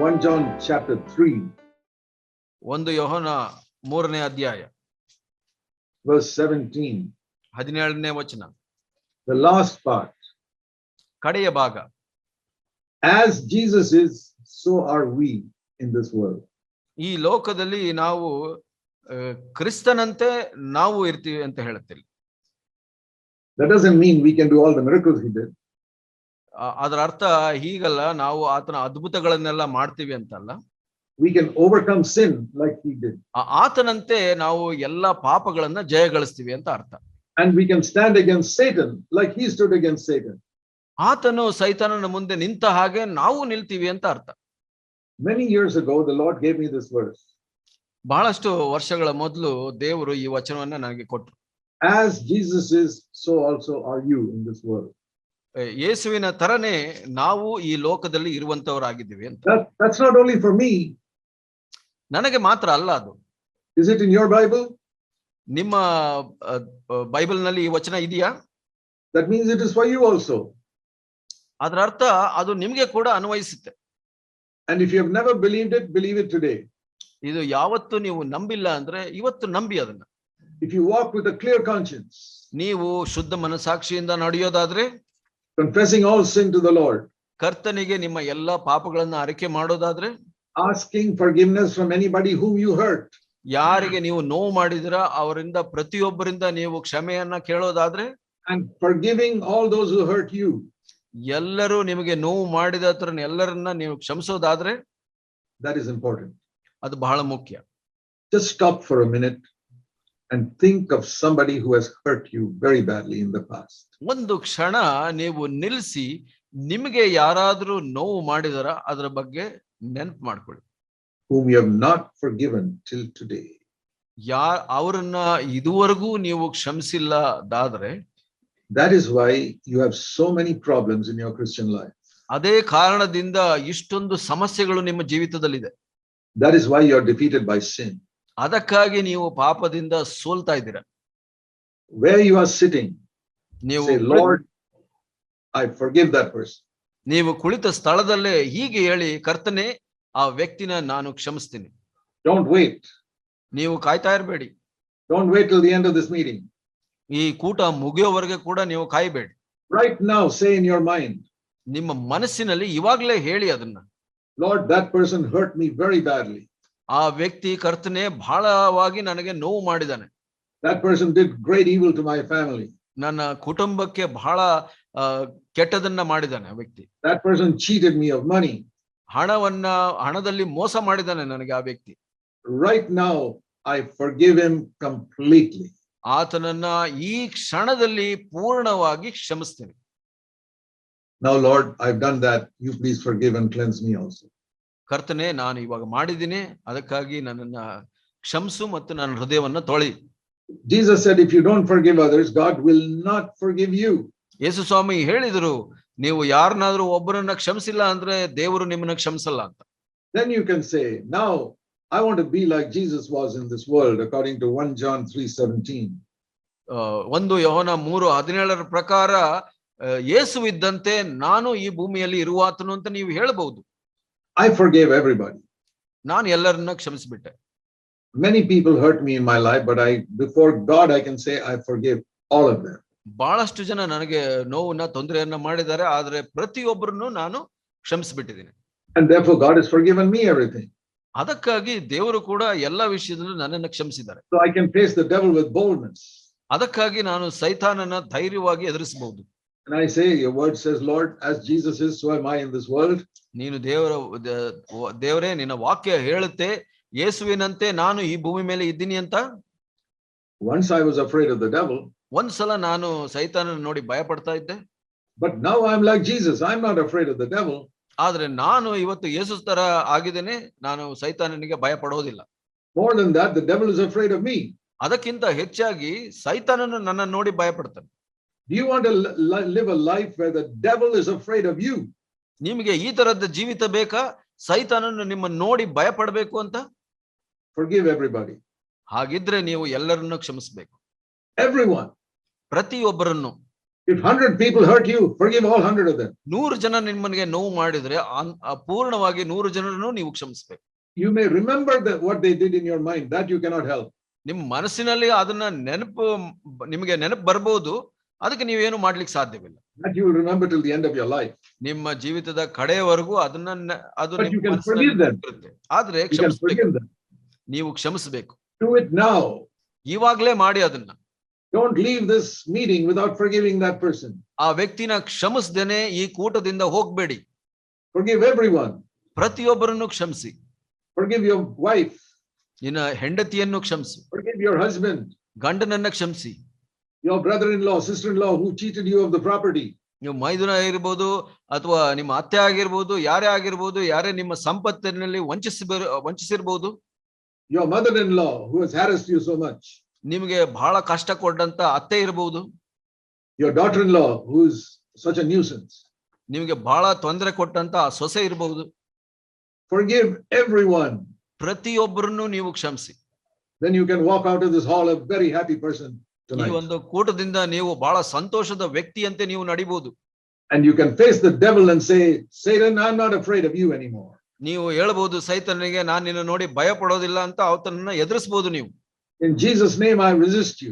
1 John chapter 3, ಒಂದು ಯೋಹನ ಮೂರನೇ ಅಧ್ಯಾಯ verse 17, ಹದಿನೇಳನೇ ವಚನ the last part. ಕಡೆಯ ಭಾಗ As Jesus is, so are we in this world. ಈ ಲೋಕದಲ್ಲಿ ನಾವು ಆ, ಕ್ರಿಸ್ತನಂತೆ ನಾವು ಇರ್ತೀವಿ ಅಂತ ಹೇಳುತ್ತಿಲ್ಲ That doesn't mean we can do all the miracles he did. ಅದರ ಅರ್ಥ ಹೀಗಲ್ಲ ನಾವು ಆತನ ಅದ್ಭುತಗಳನ್ನೆಲ್ಲ ಮಾಡ್ತೀವಿ ಅಂತಲ್ಲ We can overcome sin like he did. ಆ- ಆತನಂತೆ ನಾವು ಎಲ್ಲ ಪಾಪಗಳನ್ನ ಜಯಗಳಿಸ್ತೀವಿ ಅಂತ ಅರ್ಥ And we can stand against Satan like he stood against Satan. ಆತನು ಸೈತಾನನ ಮುಂದೆ ನಿಂತ ಹಾಗೆ ನಾವು ನಿಲ್ತೀವಿ ಅಂತ ಅರ್ಥ Many years ago, the Lord gave me this verse. ಬಹಳಷ್ಟು ವರ್ಷಗಳ ಮೊದಲು ದೇವರು ಈ ವಚನವನ್ನ ನನಗೆ ಕೊಟ್ಟರು As Jesus is, so also are you in this world. ಯೇಸುವಿನ ತರನೇ ನಾವು ಈ ಲೋಕದಲ್ಲಿ ಇರುವಂತವರಾಗಿದ್ದೀವಿ ಅಂತ. ನನಗೆ ಮಾತ್ರ ಅಲ್ಲ ಅದು. Is it in your Bible ನಿಮ್ಮ ಬೈಬಲ್ನಲ್ಲಿ ಈ ವಚನ ಇದೆಯಾ? That means it is for you also ಅದರ ಅರ್ಥ ಅದು ನಿಮಗೆ ಕೂಡ ಅನ್ವಯಿಸುತ್ತೆ. And if you have never believed it believe it today ಇದು ಯಾವತ್ತು ನೀವು ನಂಬಿಲ್ಲ ಅಂದ್ರೆ ಇವತ್ತು ನಂಬಿ ಅದನ್ನ. If you walk with a clear conscience ನೀವು ಶುದ್ಧ ಮನಸಾಕ್ಷಿಯಿಂದ ನಡೆಯೋದಾದ್ರೆ Confessing all sin to the Lord. ಕರ್ತನಿಗೆ ನಿಮ್ಮ ಎಲ್ಲ ಪಾಪಗಳನ್ನ ಅರಿಕೆ ಮಾಡೋದಾದ್ರೆ? Asking forgiveness from anybody who you hurt ಯಾರಿಗೆ ನೀವು ನೋವು ಮಾಡಿದ್ರ ಅವರಿಂದ ಪ್ರತಿಯೊಬ್ಬರಿಂದ ನೀವು ಕ್ಷಮೆಯನ್ನ ಕೇಳೋದಾದ್ರೆ? And forgiving all those who hurt you ಎಲ್ಲರೂ ನಿಮಗೆ ನೋವು ಮಾಡಿದ ಹತ್ರ ಎಲ್ಲರನ್ನ ನೀವು ಕ್ಷಮಿಸೋದಾದ್ರೆ? ದಟ್ ಇಸ್ ಇಂಪಾರ್ಟೆಂಟ್ ಅದು ಬಹಳ ಮುಖ್ಯ. Just stop for a minute and think of somebody who has hurt you very badly in the past. ಒಂದು ಕ್ಷಣ ನೀವು ನಿಲ್ಲಿಸಿ ನಿಮಗೆ ಯಾರಾದ್ರೂ ನೋವು ಮಾಡಿದರ ಅದರ ಬಗ್ಗೆ ನೆನಪು ಮಾಡ್ಕೊಳ್ಳಿ whom you have not forgiven till today. ಯಾ ಅವರನ್ನ ಇದುವರೆಗೂ ನೀವು ಕ್ಷಮಿಸಿಲ್ಲದಾದ್ರೆ That is why you have so many problems in your Christian life. ಅದೇ ಕಾರಣದಿಂದ ಇಷ್ಟೊಂದು ಸಮಸ್ಯೆಗಳು ನಿಮ್ಮ ಜೀವಿತದಲ್ಲಿದೆ That is why you are defeated by sin. ಅದಕ್ಕಾಗಿ ನೀವು ಪಾಪದಿಂದ ಸೋಲ್ತಾ ಇದ್ದೀರ. ವೇ ಯು ಆರ್ ಸಿಟಿಂಗ್ ನೀವು say, I Lord, that forgive that person. ನೀವು ಕುಳಿತ ಸ್ಥಳದಲ್ಲೇ ಹೀಗೆ ಹೇಳಿ ಕರ್ತನೆ ಆ ವ್ಯಕ್ತಿನ ನಾನು ಕ್ಷಮಿಸ್ತೀನಿ. ಡೋಂಟ್ ವೇಟ್ ನೀವು ಕಾಯ್ತಾ ಇರಬೇಡಿ. Don't wait till the end of this meeting ಈ ಕೂಟ ಮುಗಿಯೋವರೆಗೆ ಕೂಡ ನೀವು ಕಾಯಬೇಡಿ. Right now say in your mind ನಿಮ್ಮ ಮನಸ್ಸಿನಲ್ಲಿ ಇವಾಗಲೇ ಹೇಳಿ ಅದನ್ನ. Lord that person hurt me very badly. ಆ ವ್ಯಕ್ತಿ ಕರ್ತನೆ ಬಹಳವಾಗಿ ನನಗೆ ನೋವು ಮಾಡಿದಾನೆ That person did great evil to my family. ನನ್ನ ಕುಟುಂಬಕ್ಕೆ ಬಹಳ ಕೆಟ್ಟದನ್ನ ಮಾಡಿದಾನೆ ಆ ವ್ಯಕ್ತಿ That person cheated me of money. ಹಣವನ್ನ ಹಣದಲ್ಲಿ ಮೋಸ ಮಾಡಿದಾನೆ ನನಗೆ ಆ ವ್ಯಕ್ತಿ Right now, I forgive him completely. ಆತನನ್ನ ಈ ಕ್ಷಣದಲ್ಲಿ ಪೂರ್ಣವಾಗಿ ಕ್ಷಮಿಸ್ತೀನಿ Now, Lord, I've done that. You please forgive and cleanse me also. ಕರ್ತನೆ ನಾನು ಇವಾಗ ಮಾಡಿದ್ದೀನಿ. ಅದಕ್ಕಾಗಿ ನನ್ನನ್ನ ಕ್ಷಮಿಸು ಮತ್ತು ನನ್ನ ಹೃದಯವನ್ನ ತೊಳಿ. Jesus said, if you don't forgive others, God will not forgive you ಯೇಸು ಸ್ವಾಮಿ ಹೇಳಿದ್ರು ನೀವು ಯಾರನ್ನಾದ್ರೂ ಒಬ್ಬರನ್ನ ಕ್ಷಮಿಸಿಲ್ಲ ಅಂದ್ರೆ ದೇವರು ನಿಮ್ಮನ್ನ ಕ್ಷಮಿಸಲ್ಲ ಅಂತ. Then you can say, now I want to be like Jesus was in this world, according to 1 John 3:17. ಆ, ಒಂದು ಯೋಹನ ಮೂರು ಹದಿನೇಳರ ಪ್ರಕಾರ ಯೇಸು ಇದ್ದಂತೆ ನಾನು ಈ ಭೂಮಿಯಲ್ಲಿ ಇರುವಾತನು ಅಂತ ನೀವು ಹೇಳ್ಬಹುದು. I forgave everybody. ನಾನು ಎಲ್ಲರನ್ನ ಕ್ಷಮಿಸ್ಬಿಟ್ಟೆ Many people hurt me in my life, but I, before God, I can say I forgive all of them. ಬಹಳಷ್ಟು ಜನ ನನಗೆ ನೋವನ್ನ ತೊಂದರೆಯನ್ನ ಮಾಡಿದ್ದಾರೆ ಆದ್ರೆ ಪ್ರತಿಯೊಬ್ಬರನ್ನು ನಾನು ಕ್ಷಮಿಸ್ಬಿಟ್ಟಿದ್ದೀನಿ And therefore, God has forgiven me everything. ಅದಕ್ಕಾಗಿ ದೇವರು ಕೂಡ ಎಲ್ಲ ವಿಷಯದಲ್ಲೂ ನನ್ನನ್ನು ಕ್ಷಮಿಸಿದ್ದಾರೆ So I can face the devil with boldness. ಅದಕ್ಕಾಗಿ ನಾನು ಸೈತಾನನ ಧೈರ್ಯವಾಗಿ ಎದುರಿಸಬಹುದು And I say, Your word says, Lord, as Jesus is, so am I in this world. ನೀನು ದೇವರ ದೇವರೇ ನಿನ್ನ ವಾಕ್ಯ ಹೇಳುತ್ತೆ ಯೇಸುವಿನಂತೆ ನಾನು ಈ ಭೂಮಿ ಮೇಲೆ ಇದ್ದೀನಿ ಅಂತ Once I was afraid of the devil, ಒಂದ್ಸಲ ನಾನು ಸೈತಾನನ ನೋಡಿ ಭಯ ಪಡ್ತಾ ಇದ್ದೆ but now I'm like Jesus. I'm not afraid of the devil. ಆದ್ರೆ ನಾನು ಇವತ್ತು jesus ತರ ಆಗಿದ್ದೇನೆ ನಾನು ಸೈತಾನನಿಗೆ ಭಯ ಪಡೋದಿಲ್ಲ More than that, the devil is afraid of me. ಅದಕ್ಕಿಂತ ಹೆಚ್ಚಾಗಿ ಸೈತಾನನು nanna ನೋಡಿ ಭಯ ಪಡ್ತಾನೆ Do you want to li- li- live a life where the devil ನಿಮಗೆ ಈ ತರದ ಜೀವಿತ ಬೇಕಾ? ಸೈತಾನನ್ನು ನಿಮ್ಮ ನೋಡಿ ಭಯ ಪಡಬೇಕು ಅಂತ ಹಾಗಿದ್ರೆ ನೀವು ಎಲ್ಲರನ್ನು ಕ್ಷಮಿಸಬೇಕು. ಎವ್ರಿ ಪ್ರತಿಯೊಬ್ಬರನ್ನು. ನೂರು ಜನ ನಿಮ್ಮನಿಗೆ ನೋವು ಮಾಡಿದ್ರೆ ಪೂರ್ಣವಾಗಿ ನೂರು ಜನರನ್ನು ನೀವು ಕ್ಷಮಿಸಬೇಕು. You may remember mind you cannot help ನಿಮ್ಮ ಮನಸ್ಸಿನಲ್ಲಿ ಅದನ್ನ ನೆನಪು ನಿಮಗೆ ನೆನಪು ಬರಬಹುದು ಅದಕ್ಕೆ ನೀವು ಏನು ಮಾಡ್ಲಿಕ್ಕೆ ಸಾಧ್ಯವಿಲ್ಲ. ನಿಮ್ಮ ಜೀವಿತದ ಕಡೆಯವರೆಗೂ ಅದನ್ನ ಅದು ಆದ್ರೆ ಕ್ಷಮಿಸಬೇಕು. ನೀವು ಕ್ಷಮಿಸಬೇಕು. ಇವಾಗ್ಲೇ ಮಾಡಿ ಅದನ್ನ. Don't leave this meeting without forgiving that person ಆ ವ್ಯಕ್ತಿನ ಕ್ಷಮಿಸದೇನೆ ಈ ಕೂಟದಿಂದ ಹೋಗಬೇಡಿ. ಫರ್ಗಿವ್ ಎವ್ರಿವನ್ ಪ್ರತಿಯೊಬ್ಬರನ್ನು ಕ್ಷಮಿಸಿ. ಫರ್ಗಿವ್ ಯುವರ್ ವೈಫ್ ನಿಮ್ಮ ಹೆಂಡತಿಯನ್ನು ಕ್ಷಮಿಸಿ. ಫರ್ಗಿವ್ ಯುವರ್ ಹಸ್ಬೆಂಡ್ ಗಂಡನನ್ನ ಕ್ಷಮಿಸಿ. your brother-in-law, sister-in-law who cheated you of the property. ನೀವು ಮೈದುನ ಆಗಿರ್ಬೋದು ಅಥವಾ ನಿಮ್ಮ ಅತ್ತೆ ಆಗಿರ್ಬೋದು ಯಾರೇ ಆಗಿರ್ಬೋದು ಯಾರೇ ನಿಮ್ಮ ಸಂಪತ್ತಿನಲ್ಲಿ ವಂಚಿಸಿ ವಂಚಿಸಿರ್ಬೋದು Your mother-in-law who has harassed you so much. ನಿಮಗೆ ಬಹಳ ಕಷ್ಟ ಕೊಟ್ಟಂತ ಅತ್ತೆ ಇರಬಹುದು Your daughter-in-law who is such a nuisance. ನಿಮಗೆ ಬಹಳ ತೊಂದರೆ ಕೊಟ್ಟಂತ ಆ ಸೊಸೆ ಇರಬಹುದು Forgive everyone. ಪ್ರತಿಯೊಬ್ಬರನ್ನು ನೀವು ಕ್ಷಮಿಸಿ Then you can walk out of this hall a very happy person ಈ ಒಂದು ಕೂಟದಿಂದ ನೀವು ಬಹಳ ಸಂತೋಷದ ವ್ಯಕ್ತಿಯಂತೆ ನೀವು ನಡಿಬಹುದು and you can face the devil and say Satan I am not afraid of you anymore ನೀವು ಹೇಳಬಹುದು ಸೈತನಿಗೆ ನಾನು ನಿನ್ನ ನೋಡಿ ಭಯ ಪಡೋದಿಲ್ಲ ಅಂತ ಅವತನ್ನ ಎದುರಿಸಬಹುದು ನೀವು. In Jesus name I resist you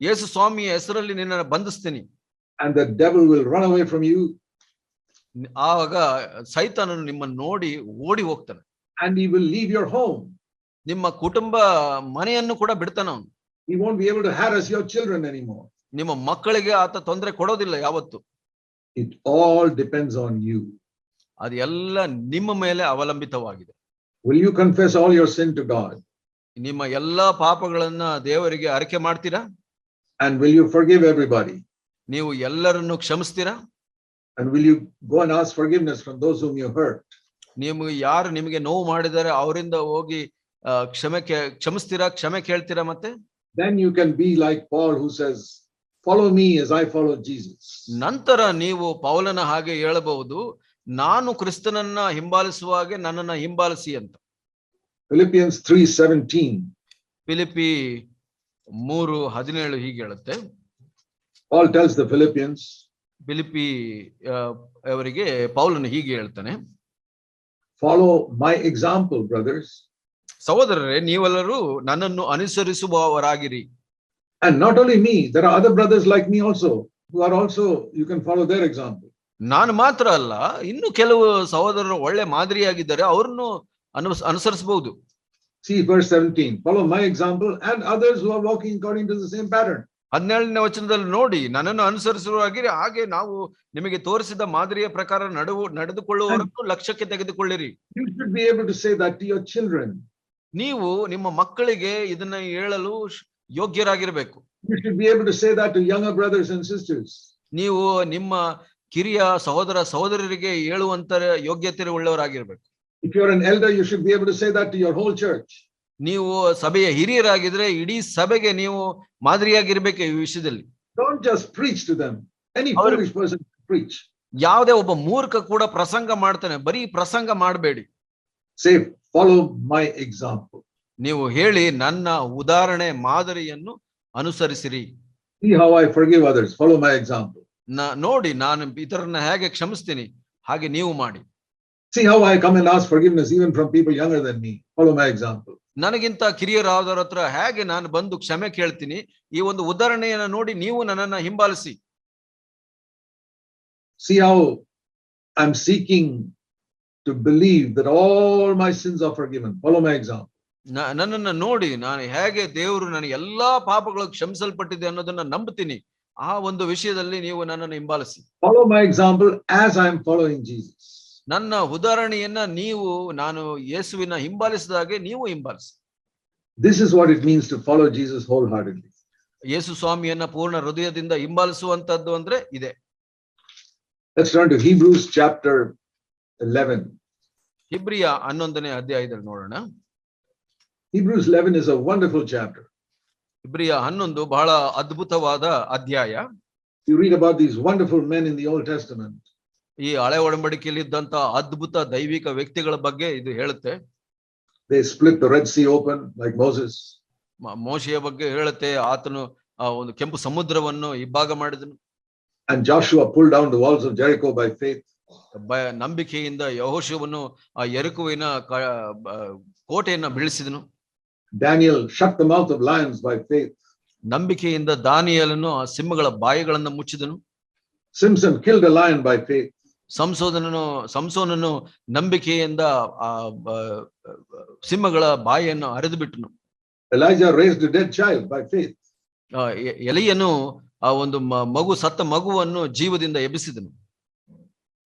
ಯೇಸು ಸ್ವಾಮಿಯ ಹೆಸರಲ್ಲಿ ನಿನ್ನ ಬಂಧಿಸ್ತೀನಿ. And the devil will run away from you ಆವಾಗ ಸೈತನನ್ನು ನಿಮ್ಮನ್ನು ನೋಡಿ ಓಡಿ ಹೋಗ್ತಾನೆ. And you will leave your home ನಿಮ್ಮ ಕುಟುಂಬ ಮನೆಯನ್ನು ಕೂಡ ಬಿಡ್ತಾನ ಅವನು. He won't be able to harass your children anymore. ನಿಮ್ಮ ಮಕ್ಕಳಿಗೆ ಆತ ತೊಂದರೆ ಕೊಡೋದಿಲ್ಲ ಯಾವತ್ತು It all depends on you. ಅದೆಲ್ಲ ನಿಮ್ಮ ಮೇಲೆ ಅವಲಂಬಿತವಾಗಿದೆ Will you confess all your sin to God? ನಿಮ್ಮ ಎಲ್ಲಾ ಪಾಪಗಳನ್ನ ದೇವರಿಗೆ ಅರಿಕೆ ಮಾಡ್ತೀರಾ And will you forgive everybody? ನೀವು ಎಲ್ಲರನ್ನು ಕ್ಷಮಿಸ್ತೀರಾ And will you go and ask forgiveness from those whom you hurt? ನೀವು ಯಾರು ನಿಮಗೆ ನೋವು ಮಾಡಿದರೆ ಅವರಿಂದ ಹೋಗಿ ಆ, ಕ್ಷಮೆ ಕೇ- ಕ್ಷಮಿಸ್ತೀರಾ ಕ್ಷಮೆ ಕೇಳ್ತೀರಾ ಮತ್ತೆ Then you can be like Paul who says, Follow me as I follow Jesus. ನಂತರ ನೀವು ಪೌಲನ ಹಾಗೆ ಹೇಳಬಹುದು ನಾನು ಕ್ರಿಸ್ತನನ್ನ ಹಿಂಬಾಲಿಸುವ ಹಾಗೆ ನನ್ನನ್ನ ಹಿಂಬಾಲಿಸಿ ಅಂತ Philippians 3:17. ಫಿಲಿಪಿ ಮೂರು ಹದಿನೇಳು ಹೀಗೆ ಹೇಳುತ್ತೆ Paul tells the Philippians, Philippi ಆ, ಅವರಿಗೆ ಪೌಲನು ಹೀಗೆ ಹೇಳ್ತಾನೆ Follow my example, brothers. ಸಹೋದರರೇ ನೀವೆಲ್ಲರೂ ನನ್ನನ್ನು ಅನುಸರಿಸುವವರಾಗಿರಿ and not only me, there are other brothers like me also, who are also, you can follow their example. ನಾನು ಮಾತ್ರ ಅಲ್ಲ ಇನ್ನು ಕೆಲವು ಸಹೋದರರು ಒಳ್ಳೆ ಮಾದರಿಯಾಗಿದ್ದಾರೆ ಅವರನ್ನು ಅನು ಅನುಸರಿಸಬಹುದು See verse 17. Follow my example and others who are walking according to the same pattern. ಹದಿನೇಳನೇ ವಚನದಲ್ಲಿ ನೋಡಿ ನನ್ನನ್ನು ಅನುಸರಿಸುವಾಗಿರಿ ಹಾಗೆ ನಾವು ನಿಮಗೆ ತೋರಿಸಿದ ಮಾದರಿಯ ಪ್ರಕಾರ ನಡೆವು ನಡೆದುಕೊಳ್ಳುವವರನ್ನು ಲಕ್ಷ್ಯಕ್ಕೆ ತೆಗೆದುಕೊಳ್ಳಿರಿ You should be able to say that to your children. ನೀವು ನಿಮ್ಮ ಮಕ್ಕಳಿಗೆ ಇದನ್ನ ಹೇಳಲು ಯೋಗ್ಯರಾಗಿರಬೇಕು ಯೋಗ್ಯರಾಗಿರ್ಬೇಕು You should be able to say that to younger brothers and sisters. ನೀವು ನಿಮ್ಮ ಕಿರಿಯ ಸಹೋದರ ಸಹೋದರರಿಗೆ ಹೇಳುವಂತ ಯೋಗ್ಯತೆ ಉಳ್ಳವರಾಗಿರ್ಬೇಕು If you're an elder, you should be able to say that to your whole church. ನೀವು ಸಭೆಯ ಹಿರಿಯರಾಗಿದ್ರೆ ಇಡೀ ಸಭೆಗೆ ನೀವು ಮಾದರಿಯಾಗಿರ್ಬೇಕು ಈ ವಿಷಯದಲ್ಲಿ Don't just preach to them. Any Our- foolish person can preach. ಯಾವುದೇ ಒಬ್ಬ ಮೂರ್ಖ ಕೂಡ ಪ್ರಸಂಗ ಮಾಡ್ತಾನೆ ಬರೀ ಪ್ರಸಂಗ ಮಾಡಬೇಡಿ Say, follow my example. ನೀವು ಹೇಳಿ ನನ್ನ ಉದಾಹರಣೆ ಮಾದರಿಯನ್ನು ಅನುಸರಿಸಿರಿ See how I forgive others. Follow my example. ನ ನೋಡಿ ನಾನು ಇತರನ್ನ ಹೇಗೆ ಕ್ಷಮಿಸ್ತೀನಿ ಹಾಗೆ ನೀವು ಮಾಡಿ See how I come and ask forgiveness even from people younger than me. Follow my example. ನನಗಿಂತ ಕಿರಿಯರಾದವರ ಹತ್ರ ಹೇಗೆ ನಾನು ಬಂದು ಕ್ಷಮೆ ಕೇಳ್ತೀನಿ ಈ ಒಂದು ಉದಾಹರಣೆಯನ್ನು ನೋಡಿ ನೀವು ನನ್ನನ್ನ ಹಿಂಬಾಲಿಸಿ See how I'm seeking to believe that all my sins are forgiven. Follow my example. ನ- ನನ್ನನ್ನ ನೋಡಿ ನಾನು ಹೇಗೆ ದೇವರು ನನಗೆ ಎಲ್ಲಾ ಪಾಪಗಳು ಕ್ಷಮಿಸಲ್ಪಟ್ಟಿದೆ ಅನ್ನೋದನ್ನ ನಂಬುತ್ತೀನಿ ಆ ಒಂದು ವಿಷಯದಲ್ಲಿ ನೀವು ನನ್ನನ್ನು ಹಿಂಬಾಲಿಸಿ Follow my example as I'm following Jesus. ನನ್ನ ಉದಾಹರಣೆಯನ್ನ ನೀವು ನಾನು ಯೇಸುವಿನ ಹಿಂಬಾಲಿಸಿದ ಹಾಗೆ ನೀವು ಹಿಂಬಾಲಿಸಿ This is what it means to follow Jesus wholeheartedly. ಯೇಸು ಸ್ವಾಮಿಯನ್ನ ಪೂರ್ಣ ಹೃದಯದಿಂದ ಹಿಂಬಾಲಿಸುವಂತದ್ದು ಅಂದ್ರೆ ಇದೆ Let's turn to Hebrews chapter 11. ಹಿಬ್ರಿಯ ಹನ್ನೊಂದನೇ ಅಧ್ಯಾಯದಲ್ಲಿ ನೋಡೋಣ Hebrews 11 is a wonderful chapter. ಹಿಬ್ರಿಯ ಹನ್ನೊಂದು ಬಹಳ ಅದ್ಭುತವಾದ ಅಧ್ಯಾಯ You read about these wonderful men in the Old Testament. ಈ ಹಳೆ ಒಡಂಬಡಿಕೆಯಲ್ಲಿ ಇದ್ದಂತ ಅದ್ಭುತ ದೈವಿಕ ವ್ಯಕ್ತಿಗಳ ಬಗ್ಗೆ ಇದು ಹೇಳುತ್ತೆ They split the Red Sea open like Moses. ಮ- ಮೋಶೆಯ ಬಗ್ಗೆ ಹೇಳುತ್ತೆ ಆತನು ಆ ಒಂದು ಕೆಂಪು ಸಮುದ್ರವನ್ನು ಇಬ್ಬಾಗ ಮಾಡಿದನು And Joshua pulled down the walls of Jericho by faith. ಬ- ನಂಬಿಕೆಯಿಂದ ಯಹೋಶವನ್ನು ಆ ಎರಕುವಿನ ಕೋಟೆಯನ್ನು ಬೀಳಿಸಿದನು. Daniel shut the mouth of lions by faith ನಂಬಿಕೆಯಿಂದ ದಾನಿಯಲನ್ನು ಆ ಸಿಂಹಗಳ ಬಾಯಿಗಳನ್ನು ಮುಚ್ಚಿದನು. Samson kill the lion by faith ಸಂಶೋಧನನು ಸಂಸೋನನು ನಂಬಿಕೆಯಿಂದ ಆ ಸಿಂಹಗಳ ಬಾಯಿಯನ್ನು ಹರಿದು ಬಿಟ್ಟನು Elijah raise dead child by faith. ಆ ಎಲಿಯನು ಆ ಒಂದು ಮಗು ಸತ್ತ ಮಗುವನ್ನು ಜೀವದಿಂದ ಎಬ್ಬಿಸಿದನು.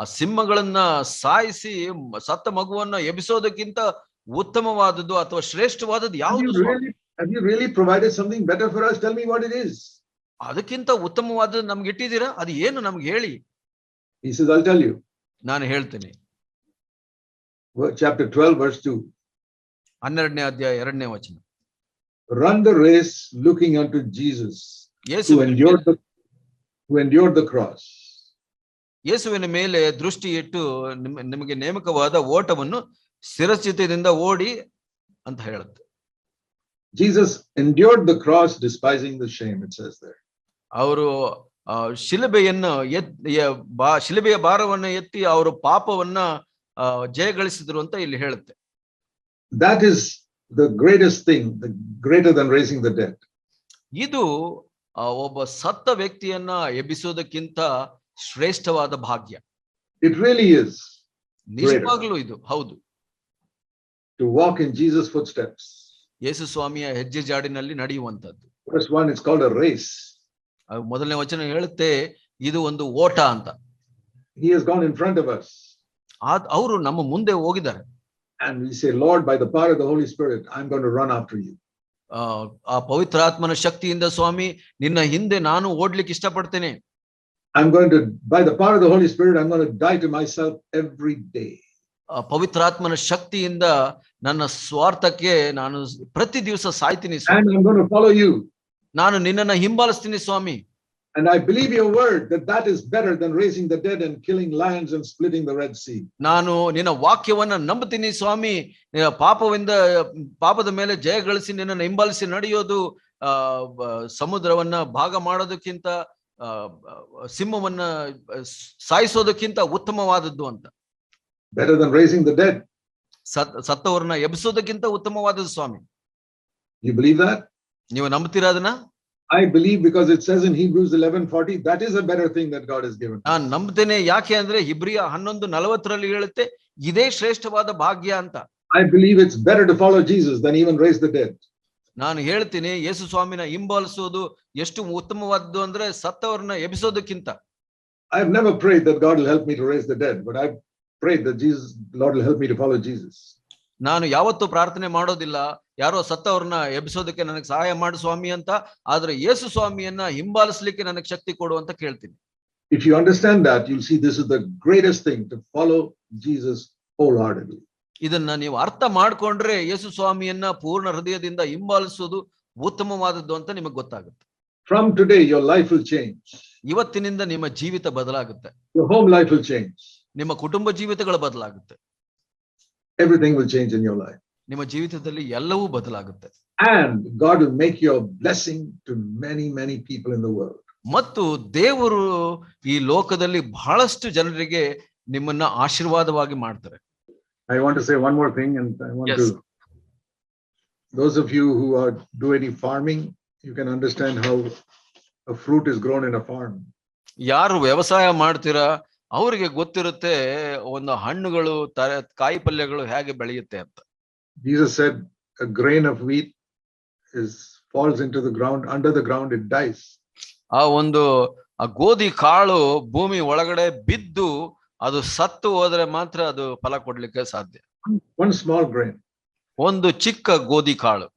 ಆ ಸಿಂಹಗಳನ್ನ ಸಾಯಿಸಿ ಸತ್ತ ಮಗುವನ್ನ ಎಬಿಸೋದಕ್ಕಿಂತ ಉತ್ತಮವಾದದ್ದು ಅಥವಾ ಶ್ರೇಷ್ಠವಾದದ್ದು ಯಾವುದು ಅದಕ್ಕಿಂತ ಉತ್ತಮವಾದ ನಮ್ಗೆ ಇಟ್ಟಿದ್ದೀರಾ? ಅದು ಏನು ನಮ್ಗೆ ಹೇಳಿ. ನಾನು ಹೇಳ್ತೇನೆ. ಹನ್ನೆರಡನೇ ಅಧ್ಯಾಯ ಎರಡನೇ ವಚನ. Run the race looking unto Jesus Yesu endured the the cross ಯೇಸುವಿನ ಮೇಲೆ ದೃಷ್ಟಿ ಇಟ್ಟು ನಿಮ್- ನಿಮಗೆ ನೇಮಕವಾದ ಓಟವನ್ನು ಸ್ಥಿರಚಿತದಿಂದ ಓಡಿ ಅಂತ ಹೇಳುತ್ತೆ. Jesus endured the cross despising the shame it says there ಅವರು ಶಿಲುಬೆಯನ್ನು ಎತ್ ಬಾ ಶಿಲುಬೆಯ ಭಾರವನ್ನು ಎತ್ತಿ ಅವರು ಪಾಪವನ್ನ ಜಯಗಳಿಸಿದರು ಅಂತ ಇಲ್ಲಿ ಹೇಳುತ್ತೆ. That is the greatest thing the greater than raising the dead. ಇದು ಒಬ್ಬ ಸತ್ತ ವ್ಯಕ್ತಿಯನ್ನ ಎಬ್ಬಿಸೋದಕ್ಕಿಂತ ಶ್ರೇಷ್ಠವಾದ ಭಾಗ್ಯ. ಇಟ್ ರಿಯಲಿ ಇಸ್ ನಿಜವಾಗ್ಲೂ ಇದು ಹೌದು. Walk in Jesus footsteps ಯೇಸು ಸ್ವಾಮಿಯ ಹೆಜ್ಜೆ ಜಾಡಿನಲ್ಲಿ ನಡೆಯುವಂತದ್ದು Verse 1, it's called a race. ಆ, ಮೊದಲನೇ ವಚನ ಹೇಳುತ್ತೆ ಇದು ಒಂದು ಓಟ ಅಂತ. He has gone in front of us. ಅವರು ನಮ್ಮ ಮುಂದೆ ಹೋಗಿದ್ದಾರೆ. And we say, Lord, by the power of the Holy Spirit, I'm going to run after you. ಆ ಆ ಪವಿತ್ರಾತ್ಮನ ಶಕ್ತಿಯಿಂದ ಸ್ವಾಮಿ ನಿನ್ನ ಹಿಂದೆ ನಾನು ಓಡ್ಲಿಕ್ಕೆ ಇಷ್ಟಪಡ್ತೇನೆ. I'm going to, by the power of the Holy Spirit, I'm going to die to myself every day. ಆ ಪವಿತ್ರಾತ್ಮನ ಶಕ್ತಿಯಿಂದ ನನ್ನ ಸ್ವಾರ್ಥಕ್ಕೆ ನಾನು ಪ್ರತಿ ದಿವಸ ಸಾಯ್ತೀನಿ ಸ್ವಾಮಿ. And I'm going to follow you. ನಾನು ನಿನ್ನನ್ನ ಹಿಂಬಾಲಿಸ್ತೀನಿ ಸ್ವಾಮಿ And I believe your word that that is better than raising the dead and killing lions and splitting the Red Sea. ನಾನು ನಿನ್ನ ವಾಕ್ಯವನ್ನ ನಂಬುತ್ತೀನಿ ಸ್ವಾಮಿ ನಿನ್ನ ಪಾಪವಿಂದ ಪಾಪದ ಮೇಲೆ ಜಯ ಗಳಿಸಿ ನಿನ್ನನ್ನು ಹಿಂಬಾಲಿಸಿ ನಡೆಯೋದು ಆ ಬ- ಸಮುದ್ರವನ್ನ ಭಾಗ ಮಾಡೋದಕ್ಕಿಂತ ಆ ಬ- ಸಿಂಹವನ್ನ ಸಾಯಿಸೋದಕ್ಕಿಂತ ಉತ್ತಮವಾದದ್ದು ಅಂತ. Better than raising the dead ಸತ್ ಸತ್ತವರನ್ನ ಎಬ್ಬಿಸೋದಕ್ಕಿಂತ ಉತ್ತಮವಾದದ್ದು ಸ್ವಾಮಿ. ಯು ಬಿಲೀವ್ ದಟ್ ನೀವು ನಂಬ್ತೀರಾ ಅದನ್ನ? I believe because it says in Hebrews 11:40, that is a better thing that God has given ನಾನ್ ನಂಬ್ತೇನೆ ಯಾಕೆ ಅಂದ್ರೆ ಹಿಬ್ರಿಯ 11:40 ರಲ್ಲಿ ಹೇಳುತ್ತೆ ಇದೇ ಶ್ರೇಷ್ಠವಾದ ಭಾಗ್ಯ ಅಂತ. I believe it's better to follow Jesus than even raise the dead. ನಾನು ಹೇಳ್ತೀನಿ ಯೇಸು ಸ್ವಾಮಿನ ಹಿಂಬಾಲಿಸೋದು ಎಷ್ಟು ಉತ್ತಮವಾದ್ದು ಅಂದ್ರೆ ಸತ್ತವರನ್ನ ಎಬ್ಬಿಸೋದಕ್ಕಿಂತ. I have never prayed that God will help me to raise the dead but I prayed that Jesus Lord will help me to follow Jesus ನಾನು ಯಾವತ್ತೂ ಪ್ರಾರ್ಥನೆ ಮಾಡೋದಿಲ್ಲ ಯಾರೋ ಸತ್ತವರನ್ನ ಎಬ್ಬಿಸೋದಕ್ಕೆ ನನಗೆ ಸಹಾಯ ಮಾಡು ಸ್ವಾಮಿ ಅಂತ ಆದ್ರೆ ಯೇಸು ಸ್ವಾಮಿಯನ್ನ ಹಿಂಬಾಲಿಸ್ಲಿಕ್ಕೆ ನನಗೆ ಶಕ್ತಿ ಕೊಡು ಅಂತ ಕೇಳ್ತೀನಿ. If you understand that you see this is the greatest thing to follow Jesus wholeheartedly ಇದನ್ನ ನೀವು ಅರ್ಥ ಮಾಡ್ಕೊಂಡ್ರೆ ಯೇಸು ಸ್ವಾಮಿಯನ್ನ ಪೂರ್ಣ ಹೃದಯದಿಂದ ಹಿಂಬಾಲಿಸೋದು ಉತ್ತಮವಾದದ್ದು ಅಂತ ನಿಮಗೆ ಗೊತ್ತಾಗುತ್ತೆ. From today your life will change ಇವತ್ತಿನಿಂದ ನಿಮ್ಮ ಜೀವಿತ ಬದಲಾಗುತ್ತೆ. Home life will change. ನಿಮ್ಮ ಕುಟುಂಬ ಜೀವಿತಗಳು ಬದಲಾಗುತ್ತೆ. Everything will change in your life ನಿಮ್ಮ ಜೀವಿತದಲ್ಲಿ ಎಲ್ಲವೂ ಬದಲಾಗುತ್ತೆ. And God will make your blessing to many many people in the world. ಮತ್ತು ದೇವರು ಈ ಲೋಕದಲ್ಲಿ ಬಹಳಷ್ಟು ಜನರಿಗೆ ನಿಮ್ಮನ್ನ ಆಶೀರ್ವಾದವಾಗಿ ಮಾಡ್ತಾರೆ. I want to say one more thing, and I want Yes. to. Those of you who are do any farming, you can understand how a fruit is grown in a farm. ಯಾರು ವ್ಯವಸಾಯ ಮಾಡ್ತೀರಾ ಅವರಿಗೆ ಗೊತ್ತಿರುತ್ತೆ ಒಂದು ಹಣ್ಣುಗಳು ತರ ಕಾಯಿ ಪಲ್ಯಗಳು ಹೇಗೆ ಬೆಳೆಯುತ್ತೆ ಅಂತ Jesus said, a grain of wheat is falls into the ground, under the ground, it dies. ಆ ಒಂದು ಆ ಗೋಧಿ ಕಾಳು ಭೂಮಿ ಒಳಗಡೆ ಬಿದ್ದು ಅದು ಸತ್ತು ಹೋದ್ರೆ ಮಾತ್ರ ಅದು ಫಲ ಕೊಡ್ಲಿಕ್ಕೆ ಸಾಧ್ಯ ಒನ್ ಸ್ಮಾಲ್ ಗ್ರೇನ್ ಒಂದು ಚಿಕ್ಕ ಗೋಧಿ ಕಾಳು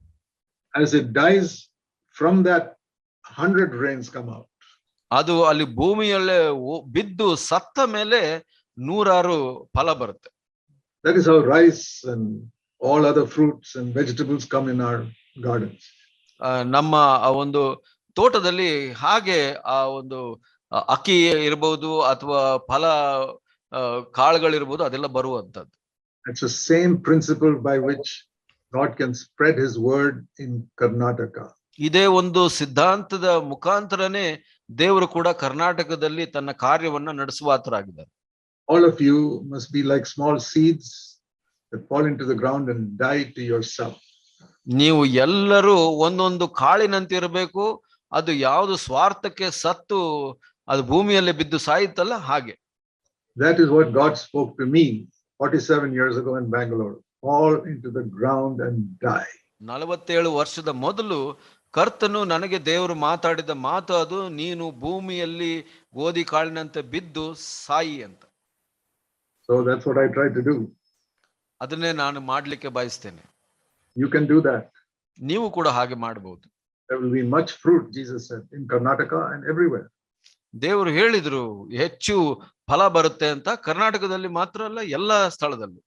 As it dies, from that hundred grains come out. ಅದು ಅಲ್ಲಿ ಭೂಮಿಯಲ್ಲೇ ಬಿದ್ದು ಸತ್ತ ಮೇಲೆ ನೂರಾರು ಫಲ ಬರುತ್ತೆ That is how rice and all other fruits and vegetables come in our gardens. ಆ, ನಮ್ಮ ಆ ಒಂದು ತೋಟದಲ್ಲಿ ಹಾಗೆ ಆ ಒಂದು ಅಕ್ಕಿ ಇರಬಹುದು ಅಥವಾ ಫಲ ಕಾಳುಗಳಿರ್ಬೋದು ಅದೆಲ್ಲ ಬರುವಂತದ್ದು it's the same principle by which God can spread his word in Karnataka ಇದೇ ಒಂದು ಸಿದ್ಧಾಂತದ ಮುಖಾಂತರನೇ ದೇವರು ಕೂಡ ಕರ್ನಾಟಕದಲ್ಲಿ ತನ್ನ ಕಾರ್ಯವನ್ನ ನಡೆಸುವಾತರಾಗಿದ್ದಾರೆ. All of you must be like small seeds that fall into the ground and die to yourself. ನೀವು ಎಲ್ಲರೂ ಒಂದೊಂದು ಕಾಳಿನಂತಿರಬೇಕು ಅದು ಯಾವುದು ಸ್ವಾರ್ಥಕ್ಕೆ ಸತ್ತು ಅದು ಭೂಮಿಯಲ್ಲಿ ಬಿದ್ದು ಸಾಯಿತಲ್ಲ ಹಾಗೆ. That is what God spoke to me 47 years ago in Bangalore. Fall into the ground and die. ನಲವತ್ತೇಳು ವರ್ಷದ ಮೊದಲು ಕರ್ತನು ನನಗೆ ದೇವರು ಮಾತಾಡಿದ ಮಾತು ಅದು ನೀನು ಭೂಮಿಯಲ್ಲಿ ಗೋಧಿ ಕಾಳಿನಂತೆ ಬಿದ್ದು ಸಾಯಿ ಅಂತ So that's what I try to do. ಅದನ್ನೇ ನಾನು ಮಾಡ್ಲಿಕ್ಕೆ ಬಯಸ್ತೇನೆ You can do that. ನೀವು ಕೂಡ ಹಾಗೆ ಮಾಡಬಹುದು There will be much fruit, Jesus said, in Karnataka and everywhere. ದೇವರು ಹೇಳಿದ್ರು ಹೆಚ್ಚು ಫಲ ಬರುತ್ತೆ ಅಂತ ಕರ್ನಾಟಕದಲ್ಲಿ ಮಾತ್ರ ಅಲ್ಲ ಎಲ್ಲ ಸ್ಥಳದಲ್ಲಿ.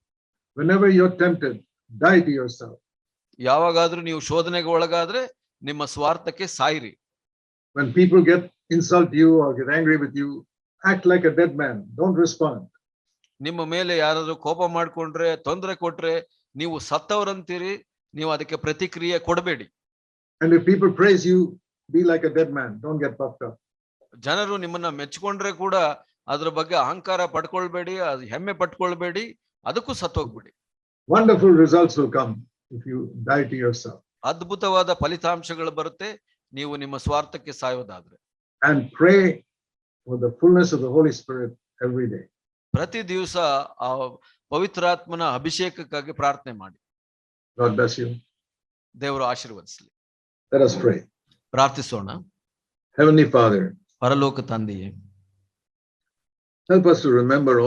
ಯಾವಾಗಾದ್ರೂ ನೀವು ಶೋಧನೆಗೆ ಒಳಗಾದ್ರೆ ನಿಮ್ಮ ಸ್ವಾರ್ಥಕ್ಕೆ ಸಾಯಿರಿ When people get insult you or get angry with you, act like a dead man. Don't respond. ನಿಮ್ಮ ಮೇಲೆ ಯಾರಾದ್ರೂ ಕೋಪ ಮಾಡ್ಕೊಂಡ್ರೆ ತೊಂದರೆ ಕೊಟ್ರೆ ನೀವು ಸತ್ತವರಂತೀರಿ ನೀವು ಅದಕ್ಕೆ ಪ್ರತಿಕ್ರಿಯೆ ಕೊಡಬೇಡಿ And if people praise you, be like a dead man. Don't get puffed up. ಜನರು ನಿಮ್ಮನ್ನ ಮೆಚ್ಕೊಂಡ್ರೆ ಕೂಡ ಅದ್ರ ಬಗ್ಗೆ ಅಹಂಕಾರ ಪಡ್ಕೊಳ್ಬೇಡಿ ಅದು ಹೆಮ್ಮೆ ಪಟ್ಕೊಳ್ಬೇಡಿ ಅದಕ್ಕೂ ಸತ್ತೋಗ್ಬಿಡಿ wonderful results come if you die to your yourself. ಅದ್ಭುತವಾದ ಫಲಿತಾಂಶಗಳು ಬರುತ್ತೆ ನೀವು ನಿಮ್ಮ ಸ್ವಾರ್ಥಕ್ಕೆ ಸಾಯೋದಾದ್ರೆ and pray for the fullness of the holy spirit every day ಪ್ರತಿ ದಿವಸ ಆ ಪವಿತ್ರಾತ್ಮನ ಅಭಿಷೇಕಕ್ಕಾಗಿ ಪ್ರಾರ್ಥನೆ ಮಾಡಿ God bless you. ದೇವರು ಆಶೀರ್ವದಿಸಲಿ Let us pray. ಪ್ರಾರ್ಥಿಸೋಣ Heavenly Father, ಪರಲೋಕ ತಂದೆಯೇ. ರಿಮೆಂಬರ್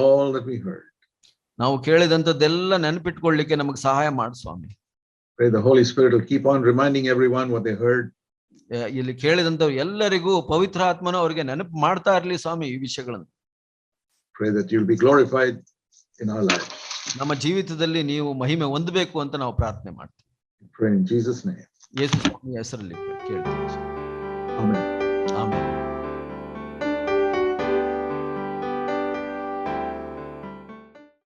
ನಾವು ಕೇಳಿದಂಥದ್ದೆಲ್ಲ ನೆನಪಿಟ್ಕೊಳ್ಳಿಕ್ಕೆ ನಮಗೆ ಸಹಾಯ ಮಾಡ ಸ್ವಾಮಿ. May the holy spirit will keep on reminding everyone what they heard. ಇಲ್ಲಿ ಕೇಳಿದಂತ ಎಲ್ಲರಿಗೂ ಪವಿತ್ರ ಆತ್ಮನ ಅವರಿಗೆ ನೆನಪು ಮಾಡ್ತಾ ಇರಲಿ ಸ್ವಾಮಿ ಈ ವಿಷಯಗಳನ್ನು. Pray that be glorified in our life ನಮ್ಮ ಜೀವಿತದಲ್ಲಿ ನೀವು ಮಹಿಮೆ ಹೊಂದಬೇಕು ಅಂತ ನಾವು ಪ್ರಾರ್ಥನೆ ಮಾಡ್ತೀವಿ. Pray ಜೀಸಸ್ jesus ಯೇಸು ಸ್ವಾಮಿ ಹೆಸರಲ್ಲಿ ಕೇಳ್ತೀವಿ. ಆಮೆನ್